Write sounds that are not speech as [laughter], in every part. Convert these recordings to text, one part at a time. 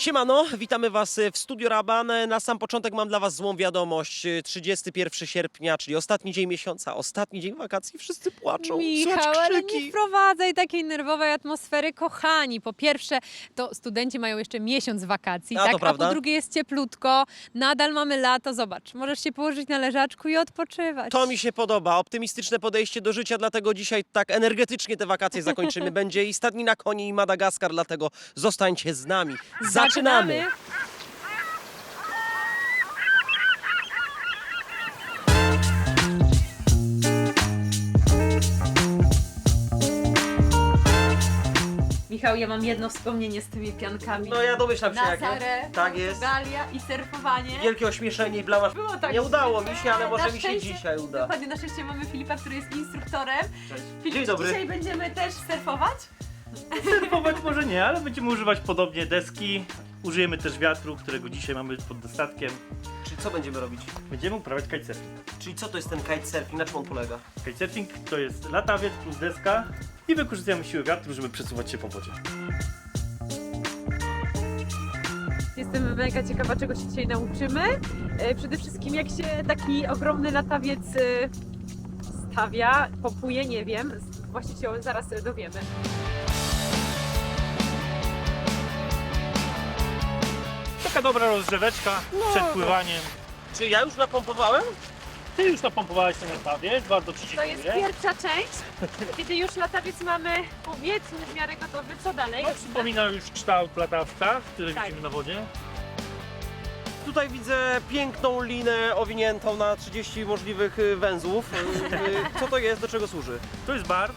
Siemano, witamy Was w Studio Raban. Na sam początek mam dla Was złą wiadomość. 31 sierpnia, czyli ostatni dzień miesiąca, ostatni dzień wakacji, wszyscy płaczą. Michał, ale nie wprowadzaj takiej nerwowej atmosfery, kochani. Po pierwsze, to studenci mają jeszcze miesiąc wakacji, A, to tak? a prawda. po drugie jest cieplutko, nadal mamy lato, zobacz, możesz się położyć na leżaczku i odpoczywać. To mi się podoba, optymistyczne podejście do życia, dlatego dzisiaj tak energetycznie te wakacje zakończymy. [laughs] Będzie i Stadni na koni i Madagaskar, dlatego zostańcie z nami. Zaczynamy! Michał, ja mam jedno wspomnienie z tymi piankami. No ja domyślam się. Nazaré, Tak jest. Portugalia i surfowanie. Wielkie ośmieszenie i blamasz. Było tak. Nie udało mi się, ale Na może mi się szczęście- dzisiaj uda. Dokładnie, na szczęście mamy Filipa, który jest instruktorem. Filip, Dzień dobry. Dzisiaj będziemy też surfować? Surfować może nie, ale będziemy używać podobnie deski. Użyjemy też wiatru, którego dzisiaj mamy pod dostatkiem. Czyli co będziemy robić? Będziemy uprawiać kitesurfing. Czyli co to jest ten kitesurfing, na czym on polega? Kitesurfing to jest latawiec plus deska i wykorzystujemy siłę wiatru, żeby przesuwać się po wodzie. Jestem mega ciekawa, czego się dzisiaj nauczymy. E, Przede wszystkim, jak się taki ogromny latawiec e, stawia, popuje, nie wiem. Z- Właśnie się zaraz dowiemy. Taka dobra rozgrzeweczka przed pływaniem. Czy ja już napompowałem? Ty już napompowałeś ten latawiec, bardzo ci To jest dziękuję. pierwsza część. Kiedy już latawiec mamy, powiedzmy, w miarę gotowy, co dalej? No, przypomina już kształt latawca, który Tak. widzimy na wodzie. Tutaj widzę piękną linę owiniętą na 30 możliwych y, węzłów. Y, y, Co to jest, do czego służy? To jest bar,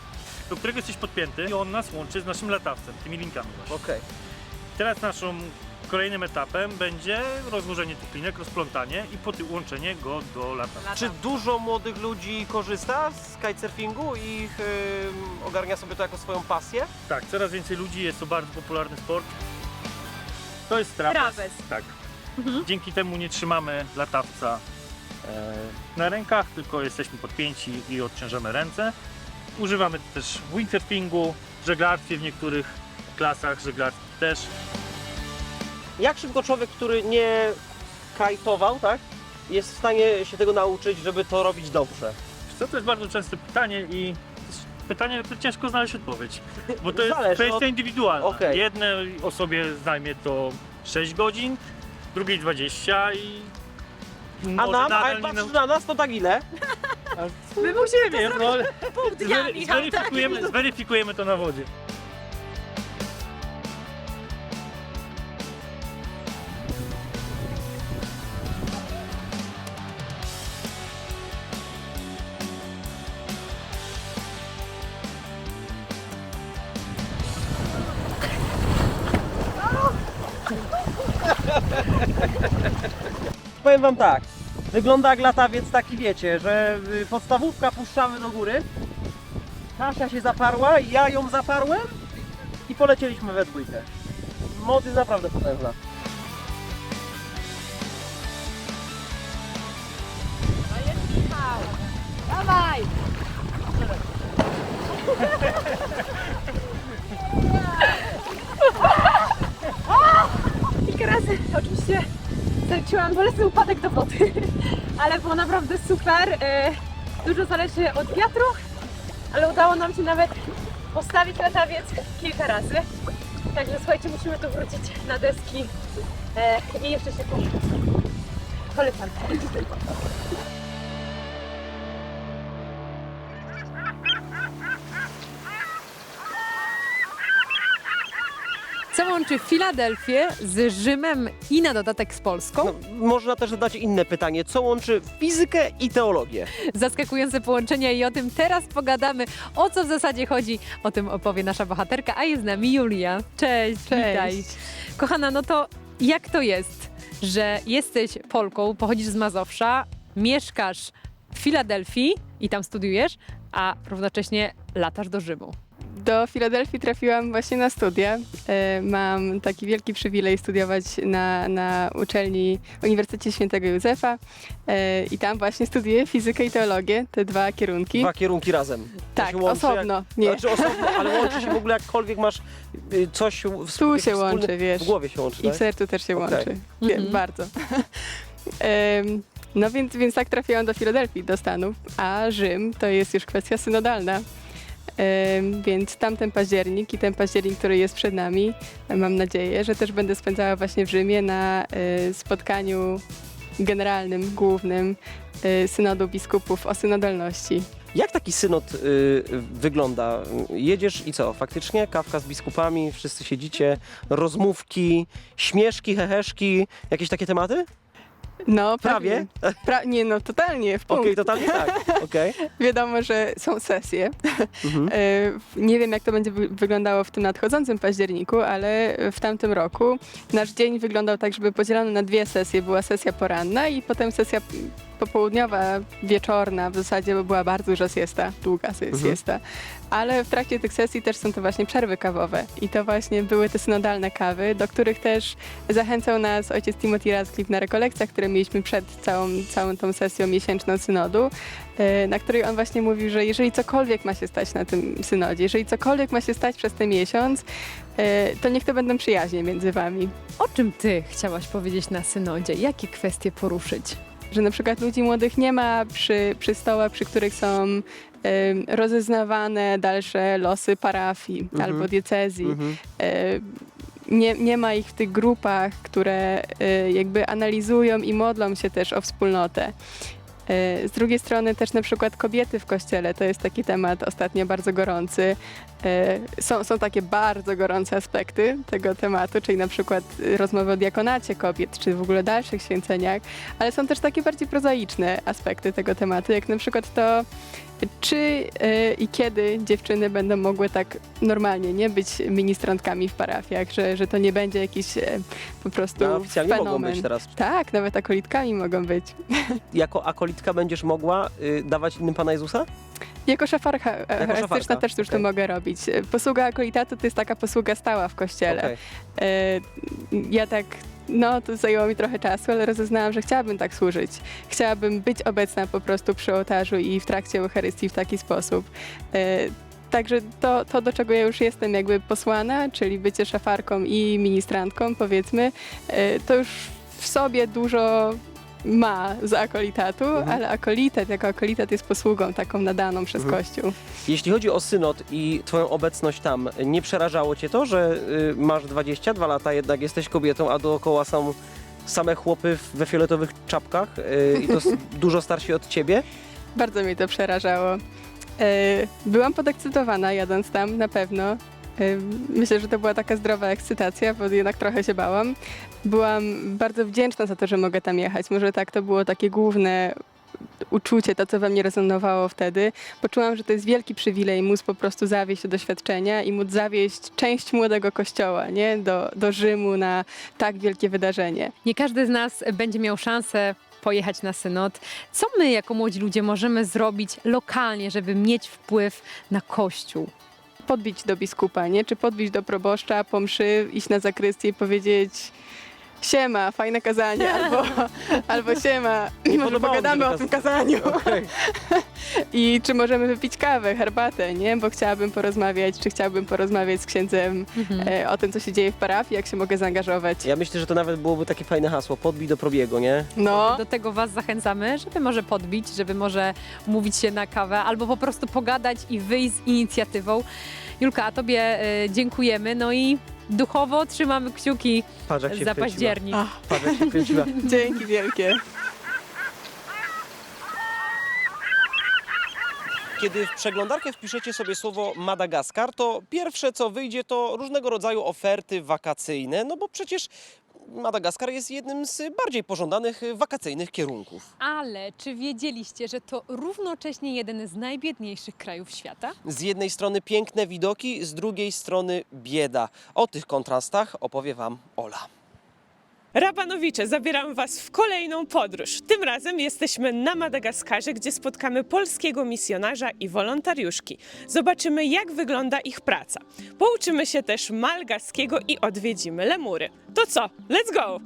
do którego jesteś podpięty i on nas łączy z naszym latawcem, tymi linkami właśnie. Okej. Teraz naszą kolejnym etapem będzie rozłożenie tych linek, rozplątanie i podłączenie go do latawca. Czy dużo młodych ludzi korzysta z kitesurfingu i ich, ogarnia sobie to jako swoją pasję? Tak, coraz więcej ludzi, jest to bardzo popularny sport. To jest trapez. Trapez. Tak. Dzięki temu nie trzymamy latawca e, na rękach, tylko jesteśmy podpięci i odciążamy ręce. Używamy też w windsurfingu, żeglarstwie w niektórych klasach, żeglarstwie też. Jak szybko człowiek, który nie kajtował, tak, jest w stanie się tego nauczyć, żeby to robić dobrze? Co to jest bardzo częste pytanie i to pytanie, na które ciężko znaleźć odpowiedź. Bo to jest Zależy kwestia od- indywidualna. Okej. Jednej osobie zajmie to 6 godzin, drugiej 20 i A nam, a jak patrzysz na nas, to tak ile? [laughs] My musimy Nie wiem, no, ale pół dnia, zwery- Michał, tak? zweryfikujemy, zweryfikujemy to na wodzie. Wam tak, wygląda jak latawiec taki wiecie, że y, podstawówka puszczamy do góry, Kasia się zaparła, ja ją zaparłem i polecieliśmy we dwójkę. Moc jest naprawdę potężna. Dawaj! Kilka razy oczywiście zaliczyłam bolesny upadek do wody, [laughs] ale było naprawdę super. E, Dużo zależy od wiatru, ale udało nam się nawet postawić latawiec kilka razy. Także słuchajcie, musimy tu wrócić na deski e, i jeszcze się po... Polecam. Co łączy Filadelfię z Rzymem i na dodatek z Polską? No, można też zadać inne pytanie, co łączy fizykę i teologię? Zaskakujące połączenia i o tym teraz pogadamy. O co w zasadzie chodzi, o tym opowie nasza bohaterka, a jest z nami Julia. Cześć, witaj. Kochana, no to jak to jest, że jesteś Polką, pochodzisz z Mazowsza, mieszkasz w Filadelfii i tam studiujesz, a równocześnie latasz do Rzymu? Do Filadelfii trafiłam właśnie na studia. E, Mam taki wielki przywilej studiować na, na uczelni Uniwersytecie Świętego Józefa E, i tam właśnie studiuję fizykę i teologię, te dwa kierunki. Dwa kierunki razem. Tak, osobno, Jak, nie. Znaczy osobno, ale łączy się w ogóle jakkolwiek masz y, coś w, Tu się wspólny- łączy, wiesz. W głowie się łączy, I w tak? sercu też się Okej. łączy. Wie, Mhm. Bardzo. [laughs] No więc, więc tak trafiłam do Filadelfii, do Stanów, a Rzym to jest już kwestia synodalna. Więc tamten październik i ten październik, który jest przed nami, mam nadzieję, że też będę spędzała właśnie w Rzymie na e, spotkaniu generalnym, głównym e, synodu biskupów o synodalności. Jak taki synod y, wygląda? Jedziesz i co? Faktycznie kawka z biskupami, wszyscy siedzicie, rozmówki, śmieszki, heheszki, jakieś takie tematy? No, Prawie? pewnie. Pra- nie, no totalnie, w Okej, punkt. totalnie tak. [laughs] Okej. Wiadomo, że są sesje. Mhm. E, Nie wiem, jak to będzie wy- wyglądało w tym nadchodzącym październiku, ale w tamtym roku nasz dzień wyglądał tak, żeby podzielony na dwie sesje. Była sesja poranna i potem sesja popołudniowa, wieczorna. W zasadzie bo była bardzo duża siesta, długa Mhm. siesta. Ale w trakcie tych sesji też są to właśnie przerwy kawowe. I to właśnie były te synodalne kawy, do których też zachęcał nas ojciec Timothy Radcliffe na rekolekcjach, które mieliśmy przed całą, całą tą sesją miesięczną synodu e, na której on właśnie mówił, że jeżeli cokolwiek ma się stać na tym synodzie, jeżeli cokolwiek ma się stać przez ten miesiąc, e, to niech to będą przyjaźnie między wami. O czym ty chciałaś powiedzieć na synodzie? Jakie kwestie poruszyć? Że na przykład ludzi młodych nie ma przy, przy stołach, przy których są em, rozeznawane dalsze losy parafii Mhm. albo diecezji. E, nie, nie ma ich w tych grupach, które e, jakby analizują i modlą się też o wspólnotę. E, Z drugiej strony też na przykład kobiety w kościele, to jest taki temat ostatnio bardzo gorący. E, Są, są takie bardzo gorące aspekty tego tematu, czyli na przykład rozmowy o diakonacie kobiet, czy w ogóle dalszych święceniach, ale są też takie bardziej prozaiczne aspekty tego tematu, jak na przykład to, czy e, i kiedy dziewczyny będą mogły tak normalnie nie być ministrantkami w parafiach, że, że to nie będzie jakiś e, po prostu No, oficjalnie mogą fenomen. być teraz. Tak, nawet akolitkami mogą być. [laughs] Jako akolitka będziesz mogła y, dawać innym Pana Jezusa? Jako szafarka eucharystyczna szafarka, też już okej. to mogę robić. Posługa akolitatu to jest taka posługa stała w kościele. Okej. E, ja tak, no to zajęło mi trochę czasu, ale rozeznałam, że chciałabym tak służyć. Chciałabym być obecna po prostu przy ołtarzu i w trakcie Eucharystii w taki sposób. E, Także to, to, do czego ja już jestem jakby posłana, czyli bycie szafarką i ministrantką, powiedzmy, e, to już w sobie dużo ma z akolitatu, Mhm. ale akolitat jako akolitat jest posługą taką nadaną przez Mhm. Kościół. Jeśli chodzi o synod i Twoją obecność tam, nie przerażało Cię to, że y, masz 22 lata, jednak jesteś kobietą, a dookoła są same chłopy w- we fioletowych czapkach y, i to s- [laughs] dużo starsi od Ciebie? Bardzo mnie to przerażało. E, Byłam podekscytowana jadąc tam, na pewno. Myślę, że to była taka zdrowa ekscytacja, bo jednak trochę się bałam. Byłam bardzo wdzięczna za to, że mogę tam jechać. Może tak to było takie główne uczucie, to co we mnie rezonowało wtedy. Poczułam, że to jest wielki przywilej móc po prostu zawieść te doświadczenia i móc zawieść część młodego kościoła nie? Do, do Rzymu na tak wielkie wydarzenie. Nie każdy z nas będzie miał szansę pojechać na synod. Co my jako młodzi ludzie możemy zrobić lokalnie, żeby mieć wpływ na Kościół? Podbić do biskupa, nie? Czy podbić do proboszcza, po mszy, iść na zakrystię i powiedzieć siema, fajne kazanie, albo, [laughs] albo siema, może podobało mi się pogadamy to o tym kaz- kazaniu. Okej. [laughs] I czy możemy wypić kawę, herbatę, nie? Bo chciałabym porozmawiać, czy chciałbym porozmawiać z księdzem Mhm. e, o tym, co się dzieje w parafii, jak się mogę zaangażować. Ja myślę, że to nawet byłoby takie fajne hasło, podbij do probiego, nie? No, Do tego Was zachęcamy, żeby może podbić, żeby może umówić się na kawę albo po prostu pogadać i wyjść z inicjatywą. Julka, a Tobie e, dziękujemy. No i duchowo trzymamy kciuki Patrz, jak się za wkręciła. październik. Ach. Patrz, jak się wkręciła. [laughs] dzięki wielkie. Kiedy w przeglądarkę wpiszecie sobie słowo Madagaskar, to pierwsze co wyjdzie to różnego rodzaju oferty wakacyjne, no bo przecież Madagaskar jest jednym z bardziej pożądanych wakacyjnych kierunków. Ale czy wiedzieliście, że to równocześnie jeden z najbiedniejszych krajów świata? Z jednej strony piękne widoki, z drugiej strony bieda. O tych kontrastach opowie Wam Ola. Rabanowicze, zabieram Was w kolejną podróż. Tym razem jesteśmy na Madagaskarze, gdzie spotkamy polskiego misjonarza i wolontariuszki. Zobaczymy, jak wygląda ich praca. Pouczymy się też malgaskiego i odwiedzimy lemury. To co? Let's go!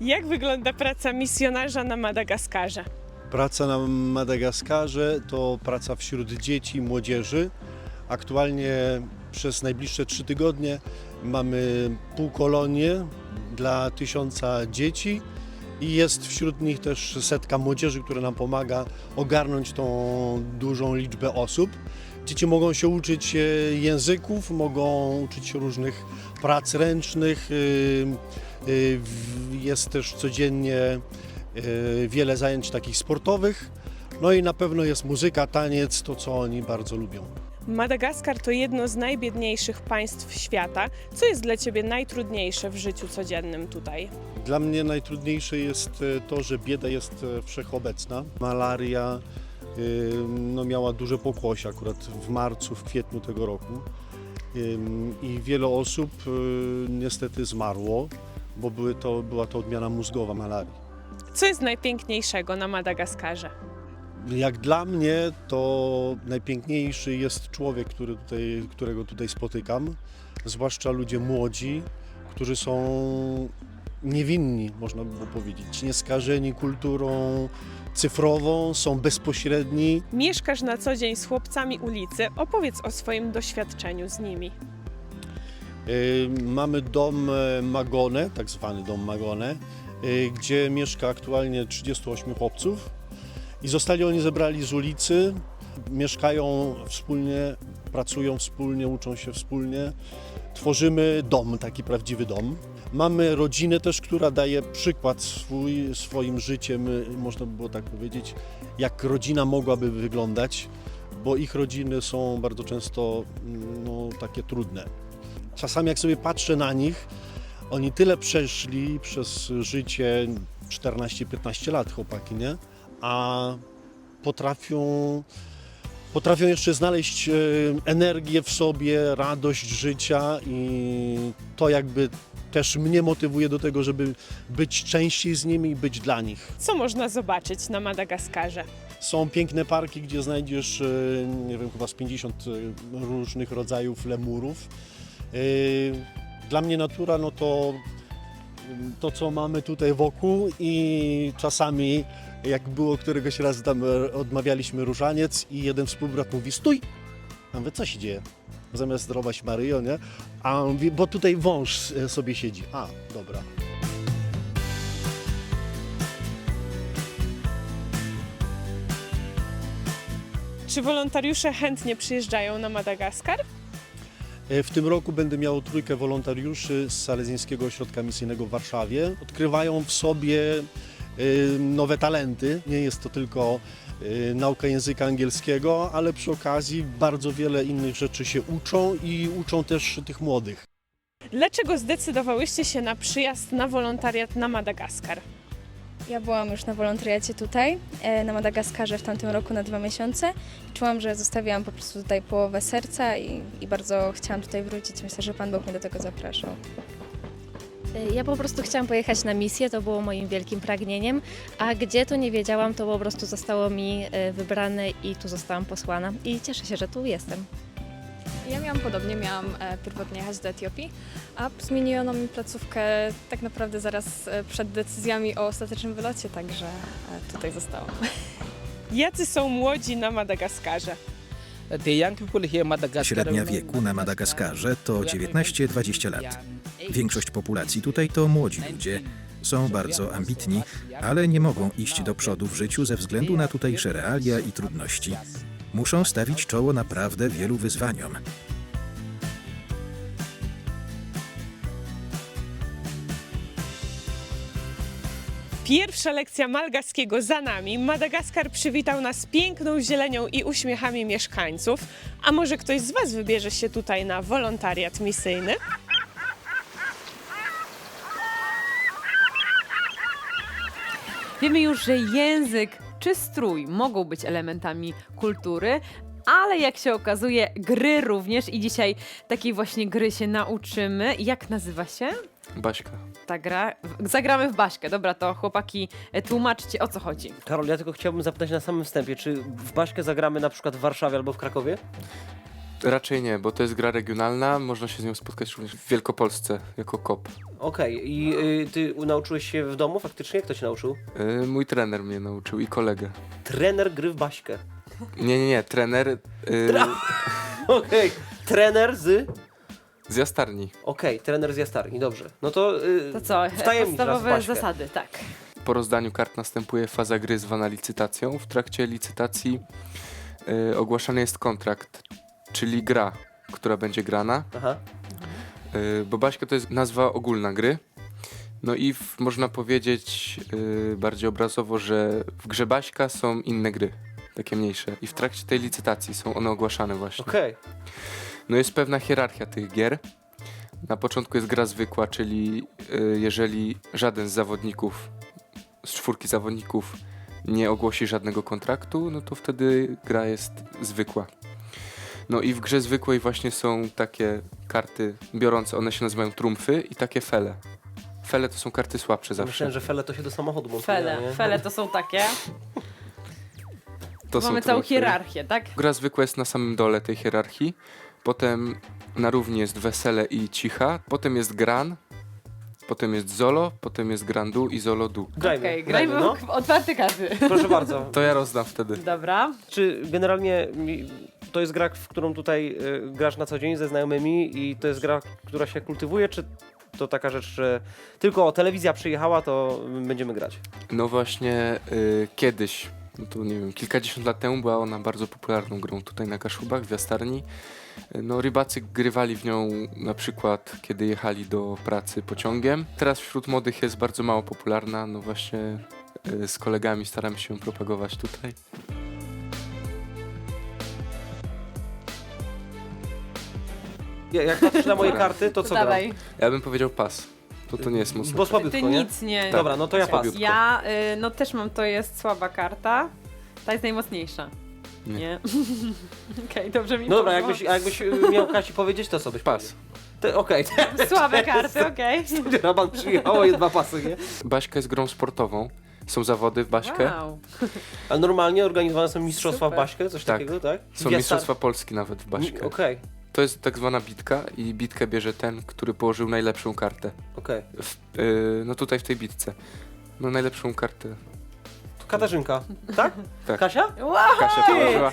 Jak wygląda praca misjonarza na Madagaskarze? Praca na Madagaskarze to praca wśród dzieci i młodzieży. Aktualnie przez najbliższe trzy tygodnie mamy półkolonię dla tysiąca dzieci i jest wśród nich też setka młodzieży, która nam pomaga ogarnąć tą dużą liczbę osób. Dzieci mogą się uczyć e, języków, mogą uczyć się różnych prac ręcznych. y, y, Jest też codziennie y, wiele zajęć takich sportowych. No i na pewno jest muzyka, taniec, to co oni bardzo lubią. Madagaskar to jedno z najbiedniejszych państw świata. Co jest dla Ciebie najtrudniejsze w życiu codziennym tutaj? Dla mnie najtrudniejsze jest e, to, że bieda jest e, wszechobecna. Malaria no, miała duże pokłosie akurat w marcu, w kwietniu tego roku. I wiele osób y, niestety zmarło, bo były to, była to odmiana mózgowa malarii. Co jest najpiękniejszego na Madagaskarze? Jak dla mnie to najpiękniejszy jest człowiek, który tutaj, którego tutaj spotykam, zwłaszcza ludzie młodzi, którzy są niewinni, można by było powiedzieć, nieskażeni kulturą cyfrową, są bezpośredni. Mieszkasz na co dzień z chłopcami ulicy. Opowiedz o swoim doświadczeniu z nimi. Y, Mamy dom e, Magone, tak zwany dom Magone, y, gdzie mieszka aktualnie 38 chłopców i zostali oni zebrali z ulicy, mieszkają wspólnie, pracują wspólnie, uczą się wspólnie. Tworzymy dom, taki prawdziwy dom. Mamy rodzinę też, która daje przykład swój, swoim życiem, można by było tak powiedzieć, jak rodzina mogłaby wyglądać, bo ich rodziny są bardzo często no, takie trudne. Czasami jak sobie patrzę na nich, oni tyle przeszli przez życie 14-15 lat, chłopaki, nie? A potrafią, potrafią jeszcze znaleźć e, energię w sobie, radość życia i to jakby też mnie motywuje do tego, żeby być częściej z nimi i być dla nich. Co można zobaczyć na Madagaskarze? Są piękne parki, gdzie znajdziesz, e, nie wiem, chyba z 50 e, różnych rodzajów lemurów. Dla mnie natura, no to to, co mamy tutaj wokół i czasami, jak było któregoś razu tam e, odmawialiśmy różaniec i jeden współbrat mówi stój! A mówię, co się dzieje? Zamiast zdrować Maryjo, nie? A on mówi, bo tutaj wąż e, sobie siedzi. A, dobra. Czy wolontariusze chętnie przyjeżdżają na Madagaskar? E, W tym roku będę miał trójkę wolontariuszy z Salezjańskiego Ośrodka Misyjnego w Warszawie. Odkrywają w sobie nowe talenty. Nie jest to tylko e, nauka języka angielskiego, ale przy okazji bardzo wiele innych rzeczy się uczą i uczą też tych młodych. Dlaczego zdecydowałyście się na przyjazd na wolontariat na Madagaskar? Ja byłam już na wolontariacie tutaj, e, na Madagaskarze w tamtym roku na dwa miesiące. Czułam, że zostawiłam po prostu tutaj połowę serca i, i bardzo chciałam tutaj wrócić. Myślę, że Pan Bóg mnie do tego zapraszał. Ja po prostu chciałam pojechać na misję, to było moim wielkim pragnieniem, a gdzie to nie wiedziałam, to po prostu zostało mi e, wybrane i tu zostałam posłana i cieszę się, że tu jestem. Ja miałam podobnie, miałam e, pierwotnie jechać do Etiopii, a zmieniono mi placówkę tak naprawdę zaraz e, przed decyzjami o ostatecznym wylocie, także tutaj zostałam. [laughs] Jacy są młodzi na Madagaskarze? Średnia wieku na Madagaskarze to 19-20 lat. Większość populacji tutaj to młodzi ludzie. Są bardzo ambitni, ale nie mogą iść do przodu w życiu ze względu na tutejsze realia i trudności. Muszą stawić czoło naprawdę wielu wyzwaniom. Pierwsza lekcja malgaskiego za nami. Madagaskar przywitał nas piękną zielenią i uśmiechami mieszkańców. A może ktoś z Was wybierze się tutaj na wolontariat misyjny? Wiemy już, że język czy strój mogą być elementami kultury, ale jak się okazuje, gry również i dzisiaj takiej właśnie gry się nauczymy. Jak nazywa się Baśka. ta gra? Zagramy w Baśkę. Dobra, to chłopaki, e, tłumaczcie o co chodzi. Karol, ja tylko chciałbym zapytać na samym wstępie, czy w Baśkę zagramy na przykład w Warszawie albo w Krakowie? Raczej nie, bo to jest gra regionalna, można się z nią spotkać również w Wielkopolsce jako kop. Okej, i y, ty nauczyłeś się w domu faktycznie? Kto cię nauczył? Y, mój trener mnie nauczył i kolega. Trener gry w Baśkę. Nie, nie, nie, trener y, [laughs] Okej, trener z... z Jastarni. Okej, trener z jastarni, dobrze. No to... Y, To co? Wtajemnicz nas w Podstawowe zasady, tak. Po rozdaniu kart następuje faza gry zwana licytacją. W trakcie licytacji y, ogłaszany jest kontrakt, czyli gra, która będzie grana. Aha. Y, bo Baśka to jest nazwa ogólna gry. No i w, można powiedzieć y, bardziej obrazowo, że w grze Baśka są inne gry, takie mniejsze. I w trakcie tej licytacji są one ogłaszane właśnie. Okej. No jest pewna hierarchia tych gier. Na początku jest gra zwykła, czyli y, jeżeli żaden z zawodników, z czwórki zawodników nie ogłosi żadnego kontraktu, no to wtedy gra jest zwykła. No i w grze zwykłej właśnie są takie karty biorące, one się nazywają trumfy i takie fele. Fele to są karty słabsze zawsze. Myślałem, że fele to się do samochodu montuje. Fele. nie? Fele to są takie. To są Mamy całą trumfy. hierarchię, tak? Gra zwykła jest na samym dole tej hierarchii. Potem na równi jest wesele i cicha. Potem jest gran. Potem jest zolo. Potem jest grandu i zolo du. Grajmy, Okej, grajmy, no. w otwarte karty. Proszę bardzo. To ja rozdam wtedy. Dobra. Czy generalnie mi- to jest gra, w którą tutaj y, grasz na co dzień ze znajomymi i to jest gra, która się kultywuje, czy to taka rzecz, że tylko telewizja przyjechała, to będziemy grać? No właśnie y, kiedyś, no to nie wiem, kilkadziesiąt lat temu była ona bardzo popularną grą tutaj na Kaszubach, w Jastarni. Y, No rybacy grywali w nią na przykład, kiedy jechali do pracy pociągiem. Teraz wśród młodych jest bardzo mało popularna, no właśnie y, z kolegami staramy się ją propagować tutaj. Ja- Jak patrzysz na moje karty, to co gram? Dawaj. Ja bym powiedział pas. To to nie jest mocno. Bo słabiutko, Ty nie? nic nie. Dobra, no to ja pas. Słabiutko. Ja, y, no też mam, to jest słaba karta. Ta jest najmocniejsza. Nie. Nie? [laughs] Okej, dobrze mi No dobra, poszło. jakbyś, a jakbyś y, miał Kasi powiedzieć, to co byś Pas. powiedział? Okej, [laughs] Słabe [laughs] karty, okej. okay. Raban przyjechało i dwa pasy, nie? Baśka jest grą sportową. Są zawody w Baśkę. Wow. A normalnie organizowane są mistrzostwa w Super. Baśkę, coś Tak. takiego, tak? Są Jastar- mistrzostwa Polski nawet w Baśkę. Okej, To jest tak zwana bitka i bitkę bierze ten, który położył najlepszą kartę. okej. W, y, no tutaj w tej bitce. No najlepszą kartę. To Katarzynka, tak? [laughs] Tak. Kasia? Wow, Kasia położyła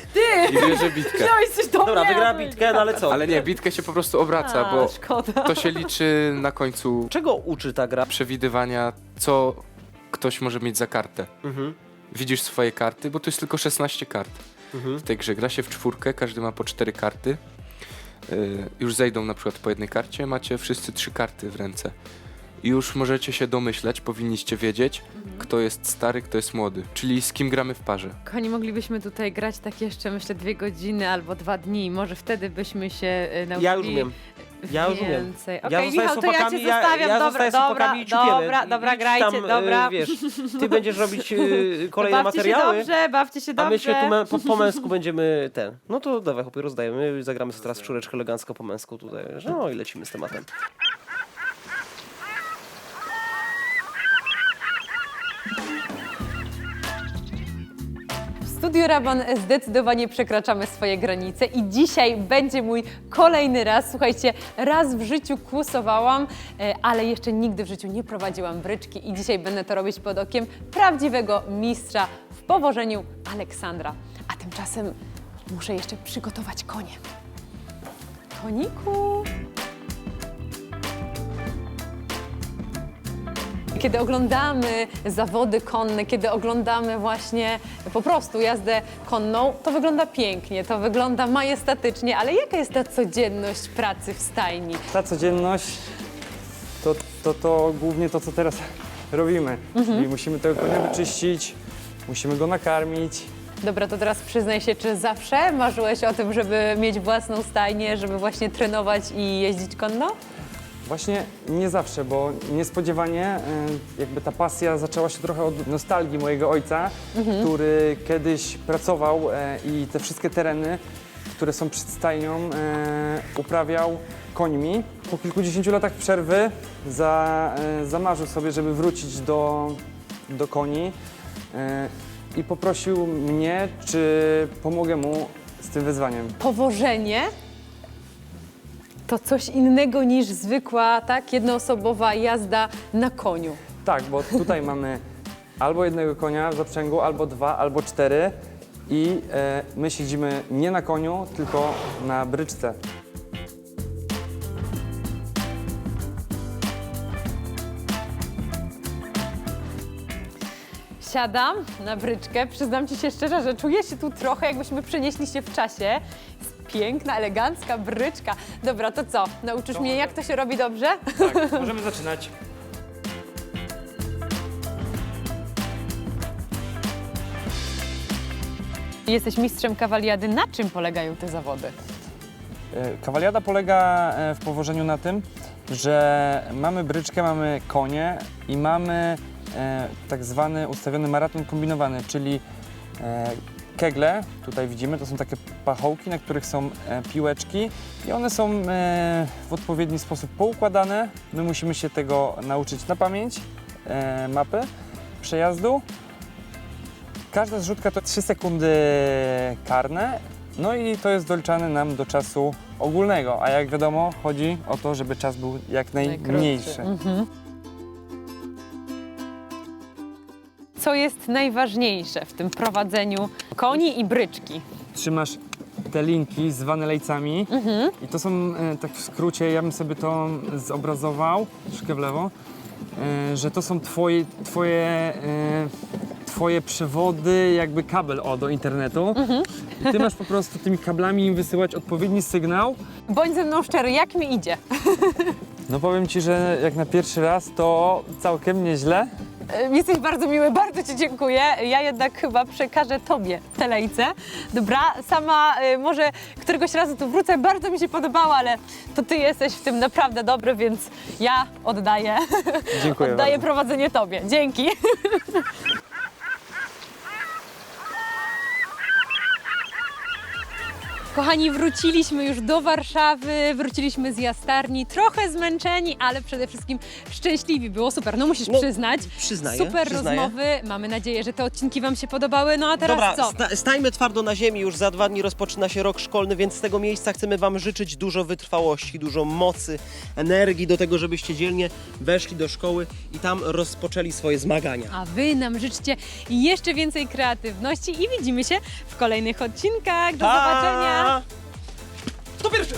i bierze bitkę. wziąłeś coś do Dobra, mnie, wygrała a to bitkę, no ale co? Ale nie, bitkę się po prostu obraca, A, bo szkoda. to się liczy na końcu Czego uczy ta gra? przewidywania, co ktoś może mieć za kartę. Mhm, Widzisz swoje karty, bo to jest tylko 16 kart. mhm. W tej grze gra się w czwórkę, każdy ma po cztery karty. Y, już zejdą na przykład po jednej karcie, macie wszyscy trzy karty w ręce. I już możecie się domyśleć, powinniście wiedzieć, kto jest stary, kto jest młody, czyli z kim gramy w parze. Kochani, moglibyśmy tutaj grać tak jeszcze, myślę, dwie godziny albo dwa dni. Może wtedy byśmy się e, nauczyli Ja już umiem. Ja rozumiem. więcej. Ja Okej, zostaję Michał, z to ja cię chłopakami, ja- zostawiam. ja dobra, zostaję z dobra, chłopakami i ciupiemy. dobra, I- dobra, idź grajcie, tam, y, dobra. wiesz, ty będziesz robić To [laughs] kolejne bawcie materiały, się dobrze, bawcie się a dobrze. my się tu po, po męsku [laughs] będziemy ten. No to dawaj, chłopie, rozdajemy. Zagramy sobie teraz czureczkę elegancko po męsku tutaj. No i lecimy z tematem. W Studiu Raban zdecydowanie przekraczamy swoje granice i dzisiaj będzie mój kolejny raz. Słuchajcie, raz w życiu kłusowałam, e, ale jeszcze nigdy w życiu nie prowadziłam bryczki i dzisiaj będę to robić pod okiem prawdziwego mistrza w powożeniu Aleksandra. A tymczasem muszę jeszcze przygotować konie. Koniku! Kiedy oglądamy zawody konne, kiedy oglądamy właśnie po prostu jazdę konną, to wygląda pięknie, to wygląda majestatycznie, ale jaka jest ta codzienność pracy w stajni? Ta codzienność to, to, to głównie to, co teraz robimy. Czyli musimy tego konia wyczyścić, musimy go nakarmić. Dobra, to teraz przyznaj się, czy zawsze marzyłeś o tym, żeby mieć własną stajnię, żeby właśnie trenować i jeździć konno? Właśnie nie zawsze, bo niespodziewanie e, jakby ta pasja zaczęła się trochę od nostalgii mojego ojca, który kiedyś pracował e, i te wszystkie tereny które są przed stajnią, e, uprawiał końmi. Po kilkudziesięciu latach przerwy za, e, zamarzył sobie, żeby wrócić do, do koni e, i poprosił mnie, czy pomogę mu z tym wyzwaniem. Powożenie to coś innego niż zwykła, tak, jednoosobowa jazda na koniu. Tak, bo tutaj [laughs] mamy albo jednego konia w zaprzęgu, albo dwa, albo cztery i e, my siedzimy nie na koniu, tylko na bryczce. Siadam na bryczkę. Przyznam ci się szczerze, że czuję się tu trochę, jakbyśmy przenieśli się w czasie. Piękna, elegancka bryczka. Dobra, to co? Nauczysz mnie, jak to się robi dobrze? Tak, [laughs] możemy zaczynać. Jesteś mistrzem kawaliady. Na czym polegają te zawody? E, Kawaliada polega e, w powożeniu na tym, że mamy bryczkę, mamy konie i mamy e, tak zwany ustawiony maraton kombinowany, czyli e, kegle, tutaj widzimy, to są takie pachołki, na których są e, piłeczki i one są e, w odpowiedni sposób poukładane. My musimy się tego nauczyć na pamięć, e, mapy przejazdu. Każda zrzutka to 3 sekundy karne, no i to jest doliczane nam do czasu ogólnego, a jak wiadomo chodzi o to, żeby czas był jak najmniejszy. Mhm. Co jest najważniejsze w tym prowadzeniu koni i bryczki? Trzymasz te linki zwane lejcami i to są, e, tak w skrócie, ja bym sobie to zobrazował, troszkę w lewo, e, że to są twoje, twoje, e, twoje przewody, jakby kabel o, do internetu. I ty masz po prostu tymi kablami im wysyłać odpowiedni sygnał. Bądź ze mną szczery, jak mi idzie? [laughs] No powiem ci, że jak na pierwszy raz to całkiem nieźle. E, Jesteś bardzo miły, bardzo Ci dziękuję. Ja jednak chyba przekażę Tobie lejce. Dobra, sama y, może któregoś razu tu wrócę. Bardzo mi się podobało, ale to Ty jesteś w tym naprawdę dobry, więc ja oddaję. Dziękuję [laughs] oddaję bardzo. prowadzenie Tobie. Dzięki. [laughs] Kochani, wróciliśmy już do Warszawy, wróciliśmy z jastarni, trochę zmęczeni, ale przede wszystkim szczęśliwi. Było super, no musisz No, przyznać. przyznaję, Super przyznaję. rozmowy, mamy nadzieję, że te odcinki Wam się podobały. No a teraz Dobra, co? sta- stajmy twardo na ziemi, już za dwa dni rozpoczyna się rok szkolny, więc z tego miejsca chcemy Wam życzyć dużo wytrwałości, dużo mocy, energii do tego, żebyście dzielnie weszli do szkoły i tam rozpoczęli swoje zmagania. A Wy nam życzcie jeszcze więcej kreatywności i widzimy się w kolejnych odcinkach. Do Pa! zobaczenia! Kto pierwszy?